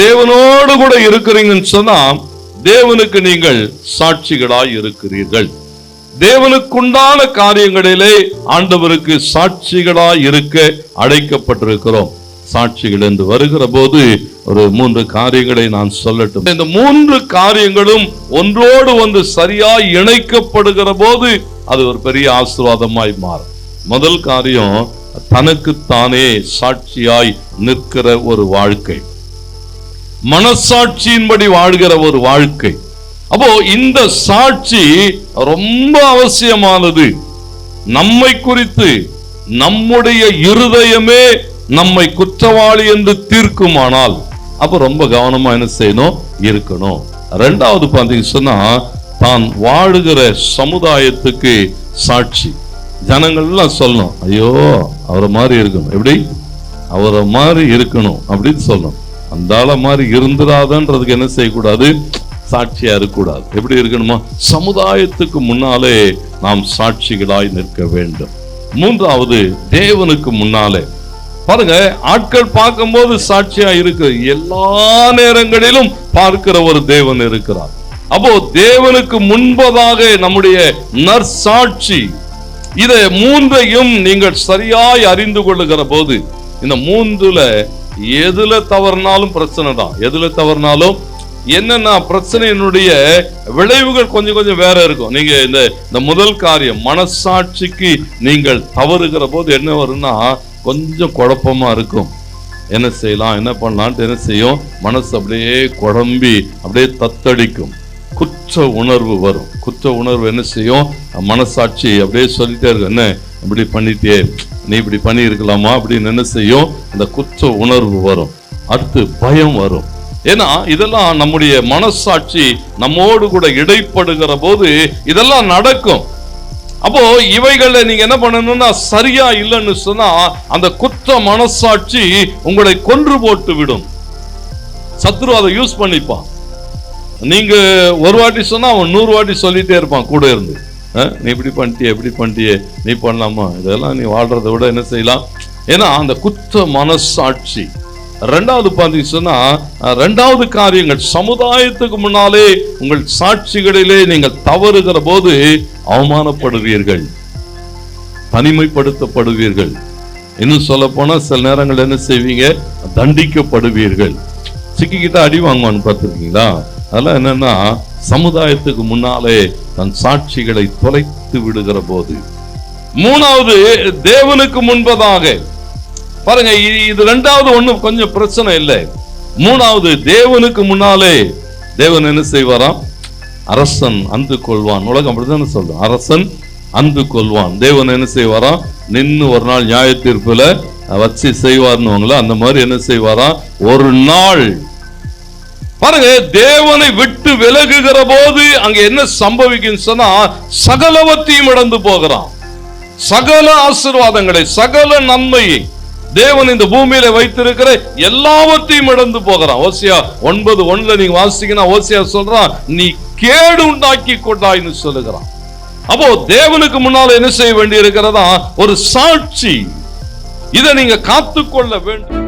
தேவனோடு கூட இருக்கிறீங்கன்னு சொன்னா தேவனுக்கு நீங்கள் சாட்சிகளாய் இருக்கிறீர்கள். தேவனுக்குண்டான காரியங்களிலே ஆண்டவருக்கு சாட்சிகளாய் இருக்க அழைக்கப்பட்டிருக்கிறோம். சாட்சிகள் என்று வருகிற போது ஒரு மூன்று காரியங்களை நான் சொல்லட்டும். இந்த மூன்று காரியங்களும் ஒன்றோடு ஒன்று சரியாய் இணைக்கப்படுகிற போது அது ஒரு பெரிய ஆசீர்வாதமாய் மாறும். முதல் காரியம் தனக்குத்தானே சாட்சியாய் நிற்கிற ஒரு வாழ்க்கை. மனசாட்சியின்படி வாழ்கிற ஒரு வாழ்க்கை. அப்போ இந்த சாட்சி ரொம்ப அவசியமானது. நம்மை குறித்து நம்முடைய இருதயமே நம்மை குற்றவாளி என்று தீர்க்குமானால் அப்ப ரொம்ப கவனமா என்ன செய்யணும்? இருக்கணும். ரெண்டாவது பார்த்தீங்கன்னா சொன்னா தான் வாழுகிற சமுதாயத்துக்கு சாட்சி. ஜனங்கள்லாம் சொல்லணும் ஐயோ அவரை மாதிரி இருக்கணும். எப்படி? அவரை மாதிரி இருக்கணும் அப்படின்னு சொல்லணும். அந்த மாதிரி இருந்துடாதன்றதுக்கு என்ன செய்யக்கூடாது? சாட்சியா இருக்கக்கூடாது. எப்படி இருக்கணுமா? சமுதாயத்துக்கு முன்னாலே நாம் சாட்சிகளாய் நிற்க வேண்டும். மூன்றாவது தேவனுக்கு முன்னாலே. பாருங்க ஆட்கள் பார்க்கும்போது சாட்சியா இருக்கு. எல்லா நேரங்களிலும் பார்க்கிற ஒரு தேவன் இருக்கிறார். அப்போ தேவனுக்கு முன்பதாக நம்முடைய நற்சாட்சி இதை மூன்றையும் நீங்கள் சரியாய் அறிந்து கொள்ளுகிற போது இந்த மூன்றுல எதுல தவறுனாலும் பிரச்சனை தான் எதுல தவறுனாலும் என்னன்னா பிரச்சனையினுடைய விளைவுகள் கொஞ்சம் கொஞ்சம் வேற இருக்கும். நீங்க இந்த இந்த முதல் காரியம் மனசாட்சிக்கு நீங்கள் தவறுகிற போது என்ன வரும்னா கொஞ்சம் குழப்பமா இருக்கும். என்ன செய்யலாம் என்ன பண்ணலான்ட்டு என்ன செய்யும்? மனசு அப்படியே குழம்பி அப்படியே தத்தடிக்கும். குற்ற உணர்வு வரும். குற்ற உணர்வு என்ன செய்யும்? மனசாட்சி அப்படியே சொல்லிட்டே இருக்கும். என்ன? இப்படி பண்ணிட்டே. நீ இப்படி பண்ணியிருக்கலாமா அப்படின்னு என்ன செய்யும். அந்த குற்ற உணர்வு வரும். அடுத்து பயம் வரும். ஏன்னா இதெல்லாம் நம்முடைய மனசாட்சி நம்மோடு கூட இடைப்படுகிற போது இதெல்லாம் நடக்கும். அப்போ இவைகளை நீங்க என்ன பண்ணணும்னா சரியா இல்லைன்னு சொன்னா அந்த குற்ற மனசாட்சி உங்களை கொன்று போட்டு விடும். சத்ரு அதை யூஸ் பண்ணிப்பான். நீங்க ஒரு வாட்டி சொன்னா அவன் நூறு வாட்டி சொல்லிட்டே இருப்பான் கூட இருந்து. நீ இப்படி பண்ணிட்டியே இப்படி பண்ணிட்டியே நீ பண்ணலாமா? இதெல்லாம் நீ வாழ்கிறத விட என்ன செய்யலாம்? ஏன்னா அந்த குத்த மனசாட்சி. ரெண்டாவது பார்த்தீங்க சொன்னா ரெண்டாவது காரியங்கள். சமுதாயத்துக்கு முன்னாலே உங்கள் சாட்சிகளிலே நீங்கள் தவறுகிற போது அவமானப்படுவீர்கள். தனிமைப்படுத்தப்படுவீர்கள். இன்னும் சொல்ல போனால் சில நேரங்கள் என்ன செய்வீங்க? தண்டிக்கப்படுவீர்கள். சிக்கிக்கிட்ட அடி வாங்குவான்னு பார்த்துருக்கீங்களா? அதெல்லாம் என்னன்னா சமுதாயத்துக்கு முன்னாலே தன் சாட்சிகளை தொலைத்து விடுகிற போது. மூணாவது தேவனுக்கு முன்பதாக. பாருங்க இது ரெண்டாவது ஒண்ணும் கொஞ்சம் பிரச்சனை இல்லை. மூணாவது தேவனுக்கு முன்னாலே தேவன் என்ன செய்வாராம்? அரசன் அந்து கொள்வான். உலகம் அப்படிதானே சொல்லும் அரசன் அந்து கொள்வான். தேவன் என்ன செய்வாராம்? நின்று ஒரு நாள் நியாய தீர்ப்புல வச்சு செய்வார்னுவாங்களா அந்த மாதிரி என்ன செய்வாராம்? ஒரு நாள் பாருங்க தேவனை விட்டு விலகுகிற போது அங்க என்ன சம்பவிக்கும் சொன்னா சகலவத்தையும் இழந்து போகிறான். சகல ஆசிர்வாதங்களை சகல நன்மையை தேவன் இந்த பூமியில வைத்திருக்கிற எல்லாவற்றையும் இழந்து போகிறான். ஓசியா ஒன்பது ஒன்ல நீங்க வாசிக்கினா ஓசியா சொல்றான் நீ கேடு உண்டாக்கி கொண்டாய்னு சொல்லுகிறான். அப்போ தேவனுக்கு முன்னால என்ன செய்ய வேண்டி இருக்கிறதா ஒரு சாட்சி. இதை நீங்க காத்துக்கொள்ள வேண்டும்.